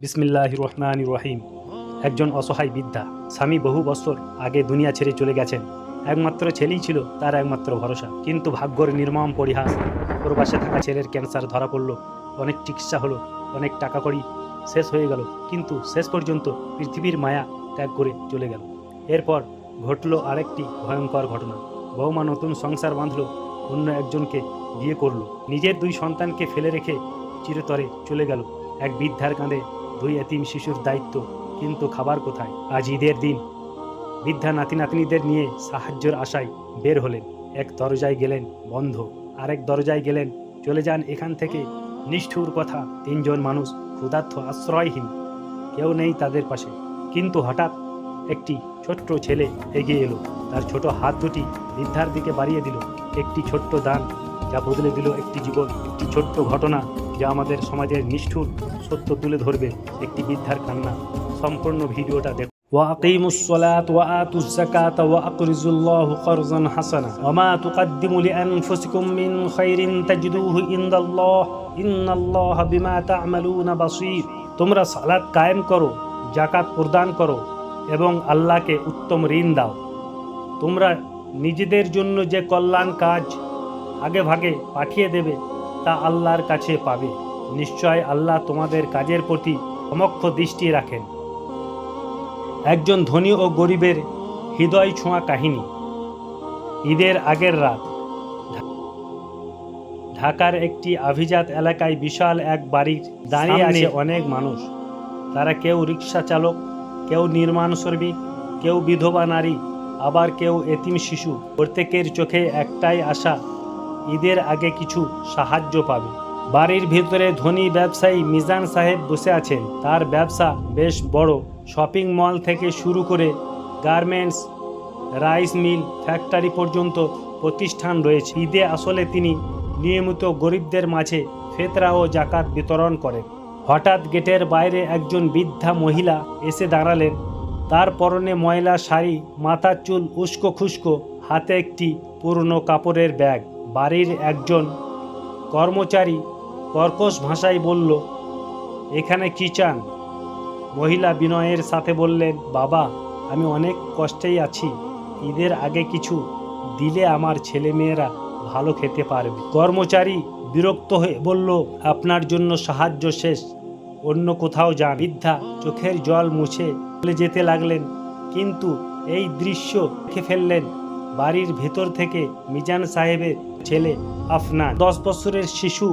বিসমিল্লাহ রহমান রহিম একজন অসহায় বৃদ্ধা, স্বামী বহু বছর আগে দুনিয়া ছেড়ে চলে গেছেন। একমাত্র ছেলেই ছিল তার একমাত্র ভরসা। কিন্তু ভাগ্যর নির্মম পরিহাস প্রবাসে থাকা ছেলের ক্যান্সার ধরা পড়ল। অনেক চিকিৎসা হলো, অনেক টাকা কড়ি শেষ হয়ে গেল। কিন্তু শেষ পর্যন্ত পৃথিবীর মায়া ত্যাগ করে চলে গেল। এরপর ঘটল আরেকটি ভয়ঙ্কর ঘটনা। বৌমা নতুন সংসার বাঁধল, অন্য একজনকে বিয়ে করল। নিজের দুই সন্তানকে ফেলে রেখে চিরতরে চলে গেল। এক বৃদ্ধার কাঁধে দুই এতিম শিশুর দায়িত্ব, কিন্তু খাবার কোথায়? আজ ঈদের দিন। বৃদ্ধা নাতি নাতনিদের নিয়ে সাহায্যের আশায় বের হলেন। এক দরজায় গেলেন, বন্ধ। আরেক দরজায় গেলেন, চলে যান এখান থেকে। নিষ্ঠুর কথা, তিনজন মানুষ ক্ষুধার্থ আশ্রয়হীন। কেউ নেই তাদের পাশে। কিন্তু হঠাৎ একটি ছোট্ট ছেলে এগিয়ে এলো। তার ছোট হাত দুটি বৃদ্ধার দিকে বাড়িয়ে দিল। একটি ছোট্ট দান, যা বদলে দিল একটি জীবন, একটি ছোট্ট ঘটনা। যা আমাদের সমাজের নিষ্ঠুর সত্য তুলে ধরবে একটি বৃদ্ধার কান্না সম্পূর্ণ ভিডিওটা দেখো وأقيموا الصلاة وآتوا الزكاة وأقرضوا الله قرضا حسنا وما تقدموا لأنفسكم من خير تجدوه عند الله إن الله بما تعملون بصير তোমরা সালাত কায়েম করো জাকাত প্রদান করো এবং আল্লাহকে উত্তম ঋণ দাও তোমরা নিজেদের জন্য যে কল্যাণ কাজ আগে ভাগে পাঠিয়ে দেবে তা আল্লাহর কাছে পাবে। নিশ্চয় আল্লাহ তোমাদের কাজের প্রতি সমক্ষ দৃষ্টি রাখেন। একজন ধনী ও গরিবের হৃদয় ছোঁয়া কাহিনী। ঈদের আগের রাত। ঢাকার একটি আভিজাত এলাকায় বিশাল এক বাড়ির দাঁড়িয়ে আছে অনেক মানুষ। তারা কেউ রিক্সা চালক কেউ নির্মাণ শ্রমিক কেউ বিধবা নারী আবার কেউ এতিম শিশু। প্রত্যেকের চোখে একটাই আশা ঈদের আগে কিছু সাহায্য পাবে। বাড়ির ভিতরে ধনী ব্যবসায়ী মিজান সাহেব বসে আছেন। তার ব্যবসা বেশ বড়। শপিং মল থেকে শুরু করে গার্মেন্টস, রাইস মিল, ফ্যাক্টরি পর্যন্ত প্রতিষ্ঠান রয়েছে। ঈদে আসলে তিনি নিয়মিত গরিবদের মাঝে ফেতরা ও জাকাত বিতরণ করেন। হঠাৎ গেটের বাইরে একজন বৃদ্ধা মহিলা এসে দাঁড়ালেন। তার পরনে ময়লা শাড়ি, মাথার চুল উস্কো খুস্কো, হাতে একটি পুরনো কাপড়ের ব্যাগ। বাড়ির একজন কর্মচারী কর্কশ ভাষায় বলল, এখানে কি চান? মহিলা বিনয়ের সাথে বললেন, বাবা, আমি অনেক কষ্টেই আছি। ঈদের আগে কিছু দিলে আমার ছেলেমেয়েরা ভালো খেতে পারবে কর্মচারী বিরক্ত হয়ে বলল, আপনার জন্য সাহায্য শেষ। অন্য কোথাও যান বৃদ্ধা চোখের জল মুছে চলে যেতে লাগলেন, কিন্তু এই দৃশ্য দেখে ফেললেন বাড়ির ভেতর থেকে মিজান সাহেবের ছেলে, আফনান। দশ বছরের শিশু,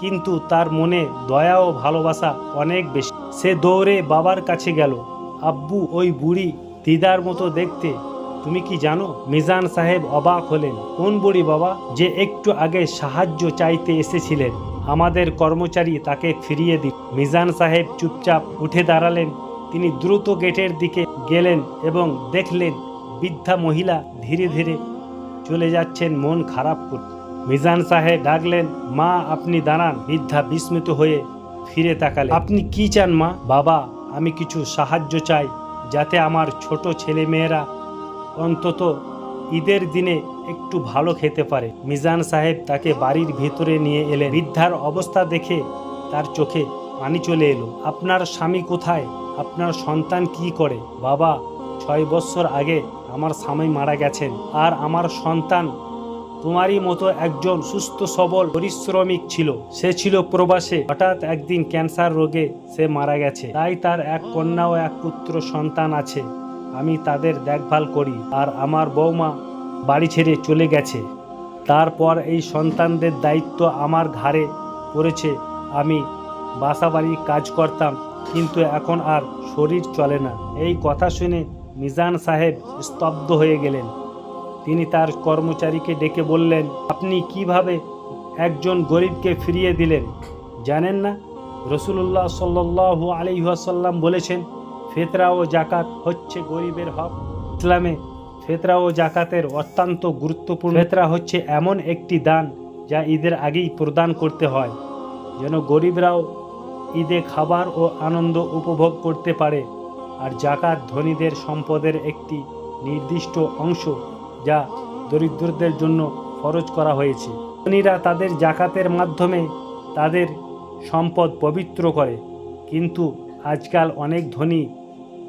কিন্তু তার মনে দয়া ও ভালোবাসা অনেক বেশি। সে দৌড়ে বাবার কাছে গেল। আব্বু ওই বুড়ি দিদার মতো দেখতে, তুমি কি জানো, মিজান সাহেব অবাক হলেন। কোন বুড়ি বাবা যে একটু আগে সাহায্য চাইতে এসেছিলেন? আমাদের কর্মচারী তাকে ফিরিয়ে দিন। মিজান সাহেব চুপচাপ উঠে দাঁড়ালেন। তিনি দ্রুত গেটের দিকে গেলেন এবং দেখলেন বৃদ্ধা মহিলা ধীরে ধীরে চলে যাচ্ছেন মন খারাপ করতে। মিজান সাহেব ডাকলেন, মা, আপনি দাঁড়ান। বৃদ্ধা বিস্মিত হয়ে ফিরে তাকালেন। আপনি কি চান, মা? বাবা, আমি কিছু সাহায্য চাই, যাতে আমার ছোট ছেলে মেয়েরা অন্তত ঈদের দিনে একটু ভালো খেতে পারে। মিজান সাহেব তাকে বাড়ির ভেতরে নিয়ে এলেন। বৃদ্ধার অবস্থা দেখে তার চোখে পানি চলে এলো। আপনার স্বামী কোথায়? আপনার সন্তান কি করে? বাবা ছয় বছর আগে আমার স্বামী মারা গেছেন আর আমার সন্তান তোমারই মতো একজন সুস্থ, সবল, পরিশ্রমিক ছিল। সে ছিল প্রবাসে। হঠাৎ একদিন ক্যান্সার রোগে সে মারা গেছে। তাই তার এক কন্যা ও এক পুত্র সন্তান আছে। আমি তাদের দেখভাল করি আর আমার বৌমা বাড়ি ছেড়ে চলে গেছে। তারপর এই সন্তানদের দায়িত্ব আমার ঘাড়ে পড়েছে। আমি বাসা বাড়ি কাজ করতাম, কিন্তু এখন আর শরীর চলে না। এই কথা শুনে মিজান সাহেব স্তব্ধ হয়ে গেলেন। তিনি তার কর্মচারীকে ডেকে বললেন, আপনি কীভাবে একজন গরিবকে ফিরিয়ে দিলেন? জানেন না। রসুল্লাহ সাল্লাহ আলিহাসাল্লাম বলেছেন, ফেতরা ও জাকাত হচ্ছে গরিবের হক। ইসলামে ফেতরা ও জাকাতের অত্যন্ত গুরুত্বপূর্ণ ফেতরা হচ্ছে এমন একটি দান যা ঈদের আগেই প্রদান করতে হয়, যেন গরিবরাও ঈদে খাবার ও আনন্দ উপভোগ করতে পারে। আর জাকাত ধনীদের সম্পদের একটি নির্দিষ্ট অংশ যা দরিদ্রদের জন্য খরচ করা হয়েছে। ধনীরা তাদের জাকাতের মাধ্যমে তাদের সম্পদ পবিত্র করে, কিন্তু আজকাল অনেক ধনী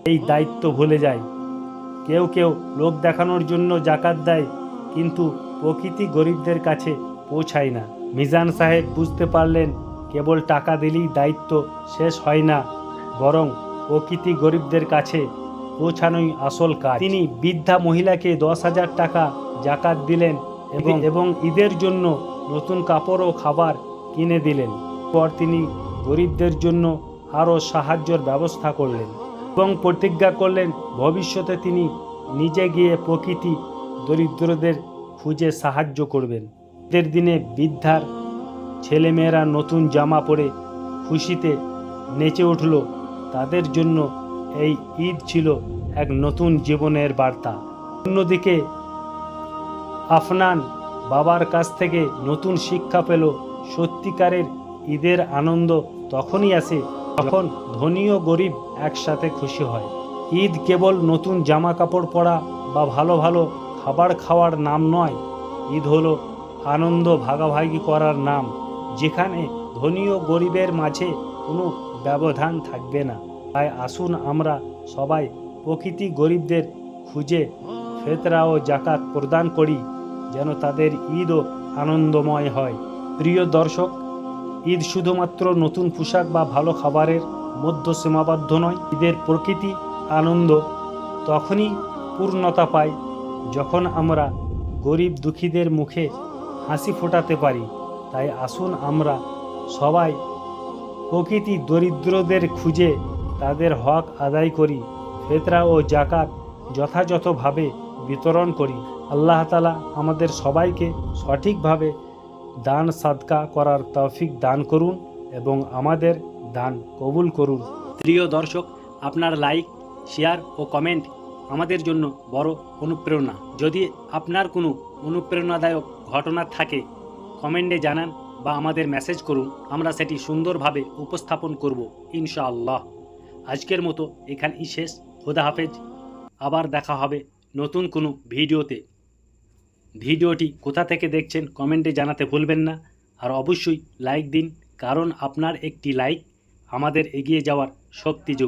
এই দায়িত্ব ভুলে যায়। কেউ কেউ লোক দেখানোর জন্য জাকাত দেয়, কিন্তু প্রকৃতি গরিবদের কাছে পৌঁছায় না। মিজান সাহেব বুঝতে পারলেন, কেবল টাকা দিলেই দায়িত্ব শেষ হয় না, বরং প্রকৃতি গরিবদের কাছে পৌঁছানোই আসল কাজ। তিনি বৃদ্ধা মহিলাকে দশ হাজার টাকা জাকাত দিলেন এবং এবং ঈদের জন্য নতুন কাপড় ও খাবার কিনে দিলেন। পর তিনি গরিবদের জন্য আরও সাহায্যের ব্যবস্থা করলেন এবং প্রতিজ্ঞা করলেন ভবিষ্যতে তিনি নিজে গিয়ে প্রকৃতি দরিদ্রদের খুঁজে সাহায্য করবেন। ঈদের দিনে বৃদ্ধার ছেলেমেয়েরা নতুন জামা পরে খুশিতে নেচে উঠল। তাদের জন্য এই ঈদ ছিল এক নতুন জীবনের বার্তা। অন্যদিকে, আফনান বাবার কাছ থেকে নতুন শিক্ষা পেল। সত্যিকারের ঈদের আনন্দ তখনই আসে যখন ধনী ও গরিব একসাথে খুশি হয়। ঈদ কেবল নতুন জামা কাপড় পরা বা ভালো ভালো খাবার খাওয়ার নাম নয়। ঈদ হলো আনন্দ ভাগাভাগি করার নাম। যেখানে ধনী ও গরিবের মাঝে কোনো ব্যবধান থাকবে না। তাই আসুন আমরা সবাই প্রকৃতি গরিবদের খুঁজে ফেতরা ও জাকাত প্রদান করি, যেন তাদের ঈদও আনন্দময় হয়। প্রিয় দর্শক, ঈদ শুধুমাত্র নতুন পোশাক বা ভালো খাবারের মধ্য সীমাবদ্ধ নয়, ঈদের প্রকৃতি, আনন্দ তখনই পূর্ণতা পায় যখন আমরা গরিব দুঃখীদের মুখে হাসি ফোটাতে পারি। তাই আসুন আমরা সবাই প্রকৃতি দরিদ্রদের খুঁজে তাদের হক আদায় করি, ফেতরা ও জাকাত যথাযথভাবে বিতরণ করি। আল্লাহ তালা আমাদের সবাইকে সঠিকভাবে দান সাদকা করার তৌফিক দান করুন এবং আমাদের দান কবুল করুন। প্রিয় দর্শক, আপনার লাইক, শেয়ার ও কমেন্ট আমাদের জন্য বড় অনুপ্রেরণা। যদি আপনার কোনো অনুপ্রেরণাদায়ক ঘটনা থাকে, কমেন্টে জানান। বা আমাদের মেসেজ করুন, আমরা সেটি সুন্দরভাবে উপস্থাপন করব, ইনশাআল্লাহ। আজকের মতো এখানেই শেষ। খোদা হাফেজ। আবার দেখা হবে নতুন কোনো ভিডিওতে। ভিডিওটি কোথা থেকে দেখছেন কমেন্টে জানাতে ভুলবেন না। আর অবশ্যই লাইক দিন, কারণ আপনার একটি লাইক আমাদের এগিয়ে যাওয়ার শক্তি যোগায়।